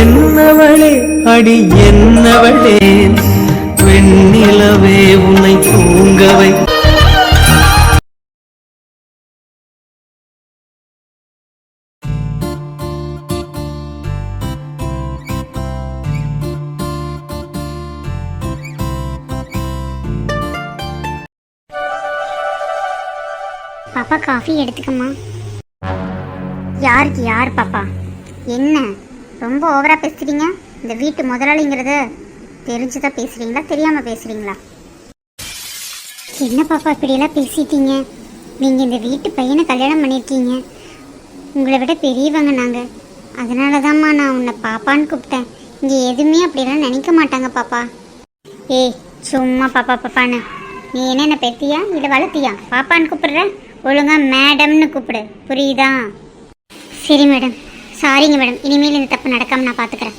என்னவளே அடி என்னவளே வெண்ணிலவே உன்னை தூங்கவை. பாப்பா காஃபி எடுத்துக்கம்மா. யாருக்கு யார் பாப்பா? என்ன? ரொம்ப ஓவராக பேசுகிறீங்க இந்த வீட்டு முதலாளிங்கிறத தெரிஞ்சுதான் பேசுகிறீங்களா தெரியாமல் பேசுகிறீங்களா என்ன பாப்பா இப்படியெல்லாம் பேசிட்டீங்க? நீங்கள் இந்த வீட்டு பையனை கல்யாணம் பண்ணியிருக்கீங்க. உங்களை விட பெரியவங்க நாங்கள் அதனால தான்மா நான் உன்னை பாப்பான்னு கூப்பிட்டேன். இங்கே எதுவுமே அப்படியெல்லாம் நினைக்க மாட்டாங்க பாப்பா. ஏய் சும்மா பாப்பா பாப்பான்னு. நீ என்ன பெத்தியா? இல்லை வளர்த்தியா? பாப்பான்னு கூப்பிடுற? ஒழுங்கா மேடம்னு கூப்பிடு. புரியுதா? சரி மேடம் சாரிங்க மேடம் இனிமேல் இந்த தப்பு நடக்காம நான் பார்த்துக்கிறேன்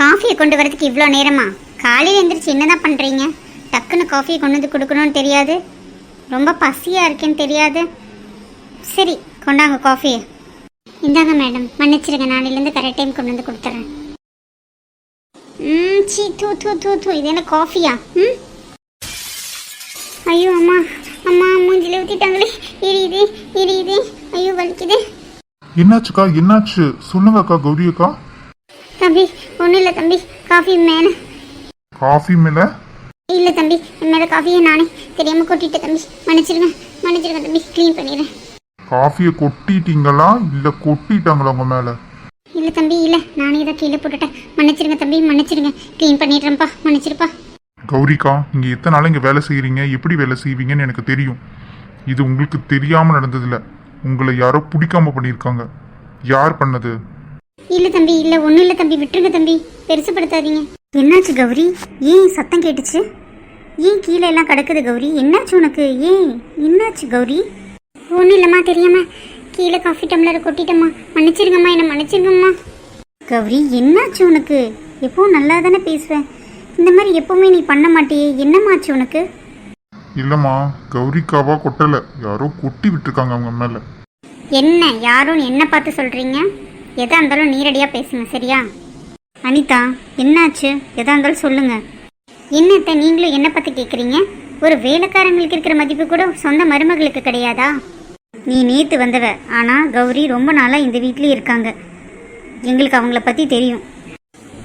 காஃபியை கொண்டு வரதுக்கு இவ்வளோ நேரமா? காலையில் எந்திரிச்சு என்னதான் பண்ணுறீங்க டக்குன்னு காஃபியை கொண்டு வந்து கொடுக்கணும்னு தெரியாது. ரொம்ப பசியாக இருக்கேன்னு தெரியாது. சரி கொண்டாங்க காஃபியை இந்தாங்க மேடம் மன்னிச்சிருங்க. நாளையிலேருந்து கரெக்ட் டைம் கொண்டு வந்து கொடுத்துட்றேன் ம் சீ தூ தூ தூ தூ. இது என்ன காஃபியா ம்? ஐயோ அம்மா. அம்மா மூஞ்சில ஊற்றிட்டாங்களே எரியுது எரியுது. ஐயோ வலிக்குது. என்னாச்சுக்கா என்னாச்சு? சொல்லுங்க அக்கா கௌரி அக்கா தம்பி ஒன்றும் இல்லை தம்பி காஃபி மேலே. காஃபி மேல? இல்லை தம்பி மேலே காஃபியை நானே. தெரியாமல் கொட்டிட்டேன் தம்பி. மன்னிச்சிருங்க மன்னிச்சிருங்க தம்பி க்ளீன் பண்ணிடுறேன் காஃபியை கொட்டிட்டீங்களா? இல்ல கொட்டிட்டாங்களா உங்க மேல? இல்லை தம்பி இல்லை. நானே தான் கீழே போட்டுட்டேன். மன்னிச்சிருங்க தம்பி மன்னிச்சிருங்க. க்ளீன் பண்ணிடுறேன்ப்பா மன்னிச்சிருப்பா. கௌரிக்கா நீங்க எத்தனை நாள் இங்க வேலை செய்யறீங்க எப்படி வேலை செய்வீங்கன்னு எனக்கு தெரியும். இது உங்களுக்கு தெரியாம நடந்ததில்ல. உங்களை யாரோ பிடிக்காம பண்ணியிருக்காங்க. யார் பண்ணது? இல்லை தம்பி இல்லை ஒன்றும் இல்லை தம்பி. விட்டுருங்க தம்பி. பெருசுப்படுத்தாதீங்க. என்னாச்சு கௌரி? ஏன் சத்தம் கேட்டுச்சு? ஏன் கீழே எல்லாம் கிடக்குது கௌரி? என்னாச்சு உனக்கு? ஏன்? என்னாச்சு கௌரி? ஒன்றும் இல்லைம்மா தெரியாம. கீழே காஃபி டம்ளரை கொட்டிட்டம்மா. மன்னிச்சிருங்கம்மா என்ன மன்னிச்சிருங்கம்மா. கௌரி என்னாச்சு உனக்கு? எப்பவும் நல்லா தானே பேசுவேன் இந்த மாதிரி எப்பவுமே நீ பண்ண மாட்டியே. என்னம்மாச்சு உனக்கு? இல்லம்மா கௌரிக்காவா கொட்டல. யாரோ கொட்டி விட்டுருக்காங்க அவங்க மேல. என்ன யாரும் என்ன பார்த்து சொல்றீங்க? எதா இருந்தாலும் நீரடியா பேசுங்க சரியா? அனிதா என்னாச்சு? எதா இருந்தாலும் சொல்லுங்க. என்னத்தை நீங்களும் என்ன பார்த்து கேக்குறீங்க? ஒரு வேலைக்காரங்களுக்கு இருக்கிற மதிப்பு கூட சொந்த மருமகளுக்கு கிடையாதா? நீ நேத்து வந்தவ ஆனா கௌரி ரொம்ப நாளா இந்த வீட்லயே இருக்காங்க. எங்களுக்கு அவங்கள பத்தி தெரியும்.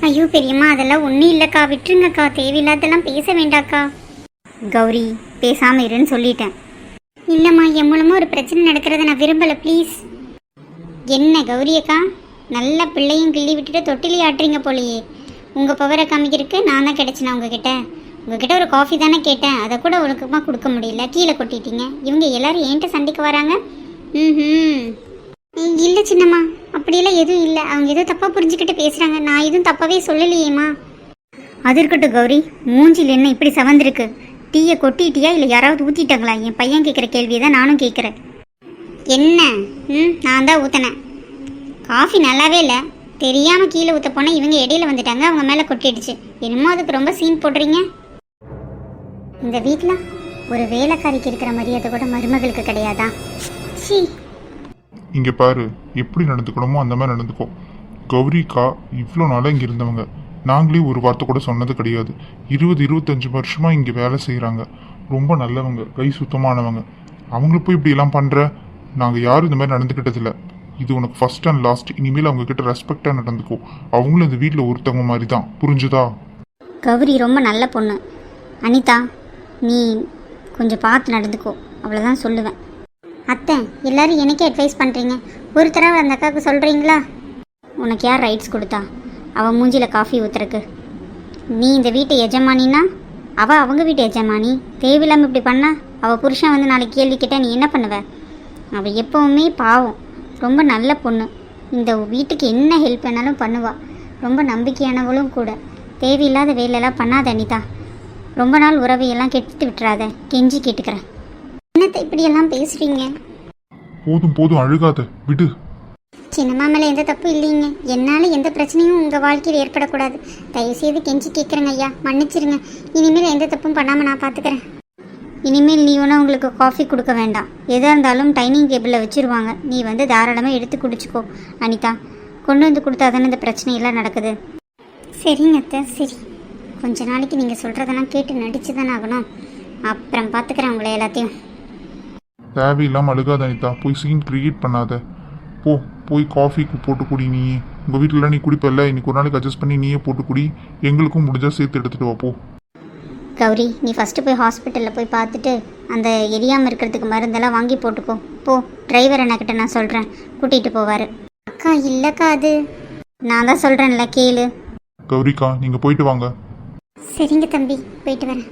ஐயோ பெரியம்மா அதெல்லாம் ஒன்றும் இல்லைக்கா. விட்டுருங்கக்கா. தேவையில்லாதெல்லாம் பேச வேண்டாக்கா. கௌரி பேசாம இருன்னு சொல்லிட்டேன். இல்லைம்மா என் மூலமாக ஒரு பிரச்சனை நடக்கிறத நான் விரும்பலை ப்ளீஸ் என்ன கௌரியக்கா நல்ல பிள்ளையும் கிள்ளி விட்டுட்டு தொட்டிலி ஆட்டுறீங்க போலையே. உங்கள் பவரை காமிக்கிறதுக்கு நான் தான் கிடச்சினா உங்ககிட்ட? உங்ககிட்ட ஒரு காஃபி தானே கேட்டேன். அதை கூட ஒழுக்கமாக கொடுக்க முடியல. கீழே கொட்டிட்டீங்க. இவங்க எல்லாரும் என்கிட்ட சண்டைக்கு வராங்க? ம் இல்லை சின்னம்மா. அப்படியெல்லாம் எதுவும் இல்லை. அவங்க எதுவும் தப்பாக புரிஞ்சுக்கிட்டு பேசுகிறாங்க நான் எதுவும் தப்பாகவே சொல்லலையேம்மா. அது இருக்கட்டும் கௌரி. மூஞ்சில் என்ன இப்படி சவந்திருக்கு? டீயை கொட்டிட்டியா இல்லை யாராவது ஊற்றிட்டாங்களா என் பையன் கேட்குற கேள்வியை தான் நானும் கேட்குறேன் என்ன? ம் நான் தான் ஊற்றினேன் காஃபி நல்லாவே இல்லை. தெரியாமல் கீழே ஊற்ற போனால் இவங்க இடையில வந்துட்டாங்க அவங்க மேலே கொட்டிடுச்சு. என்னமோ அதுக்கு ரொம்ப சீன் போடுறீங்க. இந்த வீட்டில் ஒரு வேலைக்காரிக்கு இருக்கிற மரியாதை கூட மருமகளுக்கு கிடையாதா? சீ இங்கே பாரு எப்படி நடந்துக்கணுமோ அந்த மாதிரி நடந்துக்கும் கௌரிக்கா இவ்வளோ நாளாக இங்கே இருந்தவங்க. நாங்களே ஒரு வார்த்தை கூட சொன்னது கிடையாது. இருபது இருபத்தஞ்சு வருஷமா இங்கே வேலை செய்கிறாங்க ரொம்ப நல்லவங்க கை சுத்தமானவங்க. அவங்கள போய் இப்படி எல்லாம் பண்ற? நாங்கள் யாரும் இந்த மாதிரி நடந்துக்கிட்டதில்ல இது உனக்கு ஃபர்ஸ்ட் அண்ட் லாஸ்ட் இனிமேல் அவங்க கிட்ட ரெஸ்பெக்டாக நடந்துக்கோ. அவங்களும் இந்த வீட்டில் ஒருத்தவங்க மாதிரி தான். புரிஞ்சுதா? கௌரி ரொம்ப நல்ல பொண்ணு. அனிதா நீ கொஞ்சம் பார்த்து நடந்துக்கோ. அவ்வளோதான் சொல்லுவேன். அத்தை எல்லாரும் எனக்கே அட்வைஸ் பண்ணுறீங்க ஒரு தடவை அந்த அக்காவுக்கு சொல்கிறீங்களா உனக்கு யார் ரைட்ஸ் கொடுத்தா? அவள் மூஞ்சியில் காஃபி ஊற்றுறக்கு நீ இந்த வீட்டு எஜமானினா? அவள் அவங்க வீட்டு எஜமானி. தேவையில்லாமல் இப்படி பண்ணா அவள் புருஷன் வந்து நாளைக்கு கேள்வி கேட்டால் நீ என்ன பண்ணுவ? அவள் எப்போவுமே பாவம். ரொம்ப நல்ல பொண்ணு. இந்த வீட்டுக்கு என்ன ஹெல்ப் வேணாலும் பண்ணுவாள் ரொம்ப நம்பிக்கையானவளும் கூட. தேவையில்லாத வேலையெல்லாம் பண்ணாத அனிதா. ரொம்ப நாள் உறவையெல்லாம் கெடுத்து விட்டுறாத. கெஞ்சி கேட்டுக்கிறேன். என்னத்தை இப்படியெல்லாம் பேசுறீங்க? போதும் போதும். அழுகாத. விடு. சின்னம்மா மேலே எந்த தப்பும் இல்லைங்க. என்னால் எந்த பிரச்சனையும் உங்கள் வாழ்க்கையில் ஏற்படக்கூடாது. தயவுசெய்து கெஞ்சி கேட்குறேங்க ஐயா. மன்னிச்சிருங்க. இனிமேல் எந்த தப்பும் பண்ணாமல் நான் பார்த்துக்கிறேன் இனிமேல் நீ ஒன்றும் உங்களுக்கு காஃபி கொடுக்க வேண்டாம். எதாக இருந்தாலும் டைனிங் டேபிளில் வச்சுருவாங்க. நீ வந்து தாராளமாக எடுத்து குடிச்சுக்கோ. அனிதா கொண்டு வந்து கொடுத்தா தானே இந்த பிரச்சனையெல்லாம் நடக்குது? சரிங்க அத்தை சரி. கொஞ்ச நாளைக்கு நீங்கள் சொல்கிறதெல்லாம் கேட்டு நடிச்சு தானே ஆகணும். அப்புறம் பார்த்துக்கிறேன் உங்களை எல்லாத்தையும். தேவையில்லாமல் அழுகாத அனிதா. போய் சீன் கிரியேட் பண்ணாத. போ போய் காஃபி போட்டு குடி நீ உங்கள் வீட்டில் நீ குடிப்பல்ல இன்னைக்கு ஒரு நாளைக்கு அட்ஜஸ்ட் பண்ணி நீயே போட்டு குடி. எங்களுக்கும் முடிஞ்சா சேர்த்து எடுத்துட்டு வா போ. கௌரி நீ ஃபஸ்ட்டு போய் ஹாஸ்பிட்டலில் போய் பார்த்துட்டு அந்த எரியாமல் இருக்கிறதுக்கு மருந்தெல்லாம் வாங்கி போட்டுக்கோ. போ டிரைவர் அண்ணக்கிட்ட நான் சொல்கிறேன் கூட்டிகிட்டு போவார். அக்கா இல்லைக்கா அது. நான் தான் சொல்கிறேன்ல கேளு. கௌரிக்கா நீங்கள் போயிட்டு வாங்க. சரிங்க தம்பி போயிட்டு வரேன்.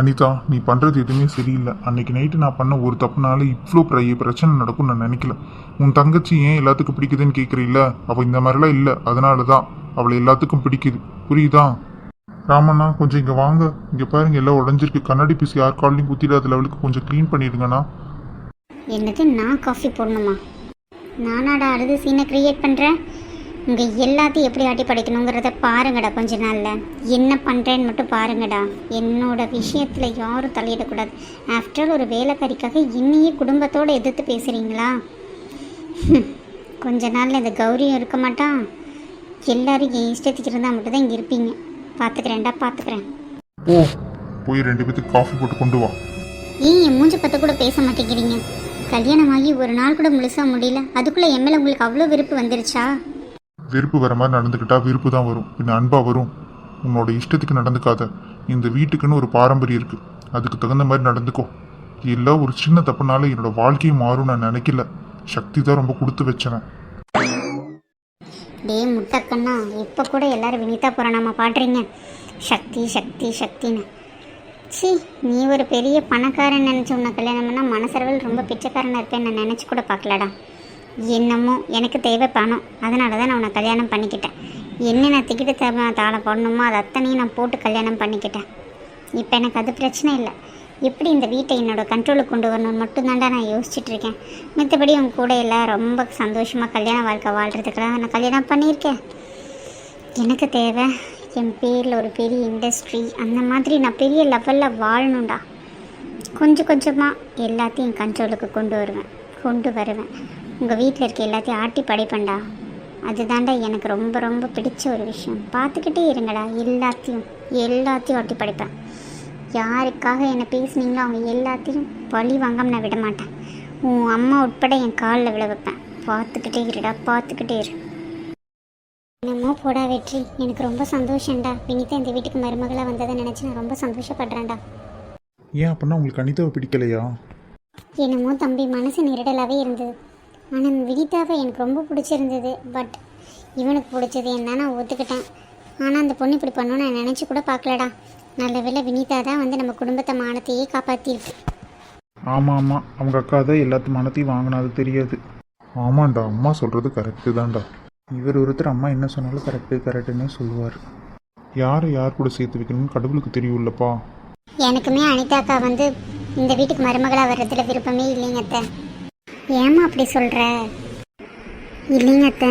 அனிதா நீ பண்ணுறது எதுவுமே சரியில்லை. அன்னைக்கு நைட்டு நான் பண்ண ஒரு தப்புனால இவ்வளோ பெரிய பிரச்சனை நடக்கும் நான் நினைக்கல. உன் தங்கச்சி ஏன் எல்லாத்துக்கும் பிடிக்குதுன்னு கேட்குறீல்ல அவள் இந்த மாதிரிலாம் இல்லை. அதனால தான் அவளை எல்லாத்துக்கும் பிடிக்குது. புரியுதா? ராமண்ணா கொஞ்சம் இங்கே வாங்க. இங்கே பாருங்க எல்லாம் உடஞ்சிருக்கு. கண்ணாடி பீஸ் யார் காலையும் குத்திடாத லெவலுக்கு கொஞ்சம் க்ளீன் பண்ணிடுங்கண்ணா. என்னது நான் காஃபி போடணுமா? நானாடா அழுது சீனை கிரியேட் பண்ணுறேன் உங்கள் எல்லாத்தையும் எப்படி ஆட்டி படைக்கணுங்கிறத பாருங்கடா கொஞ்ச நாளில். என்ன பண்ணுறேன்னு மட்டும் பாருங்கடா. என்னோட விஷயத்தில் யாரும் தலையிடக்கூடாது ஆஃப்டர் ஒரு வேலைக்காரிக்காக இன்னையே குடும்பத்தோடு எதிர்த்து பேசுகிறீங்களா கொஞ்ச நாளில் இந்த கௌரியும் இருக்க மாட்டான். எல்லாரும் என் இஷ்டத்துக்கு இருந்தால் மட்டும்தான் இங்கே இருப்பீங்க. பார்த்துக்கிறேன்டா பார்த்துக்கிறேன் ஓ போய் ரெண்டு பேத்துக்கு காஃபி போட்டு கொண்டு வா. ஏன் என் மூஞ்சி பத்த கூட பேச மாட்டேங்கிறீங்க? கல்யாணமாகி ஒரு நாள் கூட முழுசா முடியல. அதுக்குள்ளே மேலே உங்களுக்கு அவ்வளோ விருப்பு வந்துருச்சா? வெறுப்பு வர மாதிரி நடந்துக்கிட்டா விருப்பு தான் வரும். பின்ன அன்பாக வரும். உன்னோட இஷ்டத்துக்கு நடந்துக்காத. இந்த வீட்டுக்குன்னு ஒரு பாரம்பரியம் இருக்கு. அதுக்கு தகுந்த மாதிரி நடந்துக்கோ. இல்லை ஒரு சின்ன தப்புனால என்னோட வாழ்க்கையை மாறும் நான் நினைக்கல. சக்தி தான் ரொம்ப கொடுத்து வச்சேன் டே முட்டக்கண்ணா இப்போ கூட எல்லாரும் வினிதா புராணமா பாடுறீங்க. சக்தி சக்தி சக்தின்னு. சி நீ ஒரு பெரிய பணக்காரன் நினச்ச உன்னை கல்யாணம் பண்ணால் மனசரவில் ரொம்ப பிச்சைக்காரனாக இருப்பேன்னு நான் நினச்சி கூட பார்க்கலடா. என்னமோ எனக்கு தேவை பணம். அதனால தான் நான் உன்னை கல்யாணம் பண்ணிக்கிட்டேன். என்னென்ன திக்கிட்டு தேவை தாளை போடணுமோ அது அத்தனையும் நான் போட்டு கல்யாணம் பண்ணிக்கிட்டேன். இப்போ எனக்கு அது பிரச்சனை இல்லை. எப்படி இந்த வீட்டை என்னோடய கண்ட்ரோலுக்கு கொண்டு வரணும்னு மட்டும்தான்டா நான் யோசிச்சுட்டு இருக்கேன். மற்றபடி உன் கூட எல்லாம் ரொம்ப சந்தோஷமாக கல்யாண வாழ்க்கை வாழ்கிறதுக்காக நான் கல்யாணம் பண்ணியிருக்கேன். எனக்கு தேவை என் பேரில் ஒரு பெரிய இண்டஸ்ட்ரி அந்த மாதிரி நான் பெரிய லெவலில் வாழணும்டா. கொஞ்சம் கொஞ்சமாக எல்லாத்தையும் கண்ட்ரோலுக்கு கொண்டு வருவேன். கொண்டு வருவேன். உங்கள் வீட்டில் இருக்க எல்லாத்தையும் ஆட்டி படைப்பேன்டா. அதுதான்டா எனக்கு ரொம்ப ரொம்ப பிடிச்ச ஒரு விஷயம். பார்த்துக்கிட்டே இருங்கடா. எல்லாத்தையும் எல்லாத்தையும் ஆட்டி படைப்பேன். யாருக்காக என்னை பேசுனீங்களோ அவங்க எல்லாத்தையும் பழி வாங்காம நான் விட மாட்டேன். உன் அம்மா உட்பட என் காலில் விழ வைப்பேன். பார்த்துக்கிட்டே இருடா பார்த்துக்கிட்டே இரு. என்னமோ போடா வெற்றி. எனக்கு ரொம்ப சந்தோஷம்டா. வினிதா இந்த வீட்டுக்கு மருமகளாக வந்ததை நினச்சி நான் ரொம்ப சந்தோஷப்படுறேன்டா. ஏன் அப்படின்னா உங்களுக்கு அனிதாவை பிடிக்கலையா? என்னமோ தம்பி மனசு நெருடலாகவே இருந்தது. ஆனால் வினிதாவை எனக்கு ரொம்ப பிடிச்சிருந்தது. பட் இவனுக்கு பிடிச்சது என்ன நான் ஒத்துக்கிட்டேன். ஆனால் அந்த பொண்ணு இப்படி பண்ணணும்னு நான் நினச்சி கூட பார்க்கலடா. நல்ல வேளை வினிதா தான் வந்து நம்ம குடும்பத்தை மானத்தையே காப்பாற்றிருக்கு ஆமாம் ஆமாம் அவங்க அக்கா தான் எல்லாத்து மனத்தையும் வாங்கினா அது தெரியாது. ஆமாண்டா அம்மா சொல்கிறது கரெக்டு தான்டா. இவர் ஒருத்தர் அம்மா என்ன சொன்னாலும் கரெக்டு கரெக்டுன்னே சொல்லுவார். யாரை யார் கூட சேர்த்து வைக்கணும்னு கடவுளுக்கு தெரியும்லப்பா. எனக்குமே அனிதாக்கா வந்து இந்த வீட்டுக்கு மருமகளாக வர்றதுல விருப்பமே இல்லைங்க அத்தை. ஏம்மா அப்படி சொல்கிற இல்லைங்க அத்தை.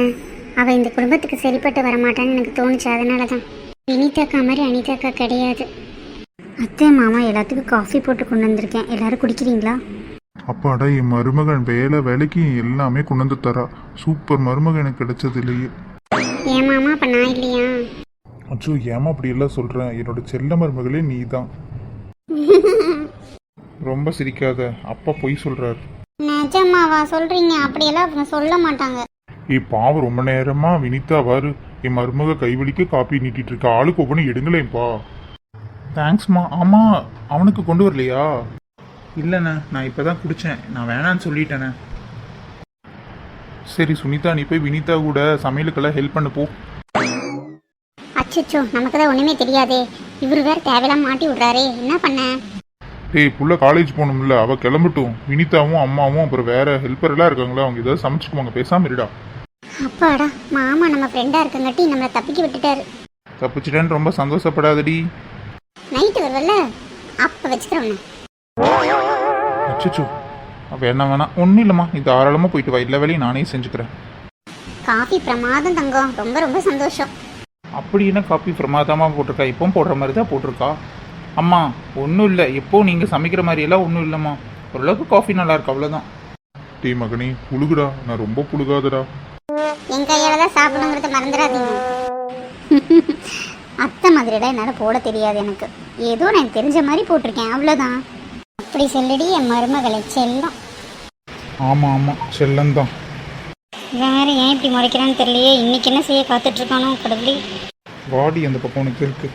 அவள் இந்த குடும்பத்துக்கு சரிப்பட்டு வரமாட்டான்னு எனக்கு தோணுச்சு. அதனால தான் வினிதாக்கா மாதிரி அனிதாக்கா கிடையாது. அத்தை மாமா எல்லாத்துக்கும் காஃபி போட்டு கொண்டு வந்திருக்கேன். எல்லாரும் குடிக்கிறீங்களா? அப்பாடா என் மருமகன் வேலை வேலைக்கு எல்லாமே கொண்டு வந்து தரா. சூப்பர் மருமகன் எனக்கு கிடைச்சது இல்லையே. ஏன் மாமா அப்போ நான் இல்லையா? அச்சோ ஏமா அப்படி எல்லாம் சொல்கிறேன் என்னோட செல்ல மருமகளே நீ தான் ரொம்ப சிரிக்காத. அப்பா பொய் சொல்கிறாரு நிஜமாவா சொல்கிறீங்க அப்படியெல்லாம் சொல்ல மாட்டாங்க. ஏய் பாவம் ரொம்ப நேரமா வினிதா வாரு என் மருமக கைவலிக்க காப்பி நீட்டிட்டு இருக்க ஆளுக்கு ஒவ்வொன்றும் எடுங்களேன்ப்பா தேங்க்ஸ்மா ஆமா அவனுக்கு கொண்டு வரலையா? இல்லைண்ணே நான் இப்போ தான் குடித்தேன் நான் வேணான்னு சொல்லிட்டேண்ணே சரி சுனிதா நீ போய் வினிதா கூட சமையலுக்கெல்லாம் ஹெல்ப் பண்ணு போ. அச்சச்சோ நமக்கு தான் ஒன்றுமே தெரியாதே. இவர் வேற தேவையில்லாம மாட்டி விட்றாரே. என்ன பண்ண? டேய் புள்ள காலேஜ் போகணும்ல அவ கிளம்பட்டும். வினிதாவும் அம்மாவும் அப்புறம் வேற ஹெல்ப்பர் எல்லாம் இருக்காங்களா? அவங்க ஏதாவது சமைச்சுக்குவாங்க. பேசாம இருடா. அப்பாடா மாமா நம்ம ஃப்ரெண்டாக இருக்கங்காட்டி நம்மளை தப்பிக்க விட்டுட்டாரு. தப்பிச்சிட்டேன்னு ரொம்ப சந்தோஷப்படாதடி. நைட்டு வருவல்ல அப்போ வச்சுக்கிறோண்ணே அச்சோ அவ என்ன வேணா ஒன்றும் இல்லைம்மா. நீ தாராளமாக போயிட்டு வா. எல்லா வேலையும் நானே செஞ்சுக்கிறேன். காஃபி பிரமாதம் தங்கம். ரொம்ப ரொம்ப சந்தோஷம். அப்படி என்ன காப்பி பிரமாதமாக போட்டிருக்கா? இப்போ போடுற மாதிரி தான் போட்டிருக்கா? அம்மா ஒன்றும் இல்லை. எப்போ நீங்கள் சமைக்கிற மாதிரியெல்லாம் ஒன்றும் இல்லைம்மா. ஓரளவுக்கு காஃபி நல்லா இருக்கு அவ்வளோதான் டேய் மகனே புழுகுடா. நான் ரொம்ப புழுகாதடா. என் கையால தான் சாப்பிடணுங்கிறத மறந்துடாதீங்க. அத்தை மாதிரிலாம் என்னால் போட தெரியாது எனக்கு. ஏதோ நான் தெரிஞ்ச மாதிரி போட்டிருக்கேன் அவ்வளோதான் அப்படி சொல்லிடி என் மருமகளை செல்லம். ஆமாம் ஆமாம் செல்லந்தான் வேற ஏன் இப்படி முறைக்கிறான்னு தெரியலையே. இன்னைக்கு என்ன செய்ய காத்துட்டு இருக்கானோ கடவுளே. வாடி அந்த பக்கம் உனக்கு இருக்கு.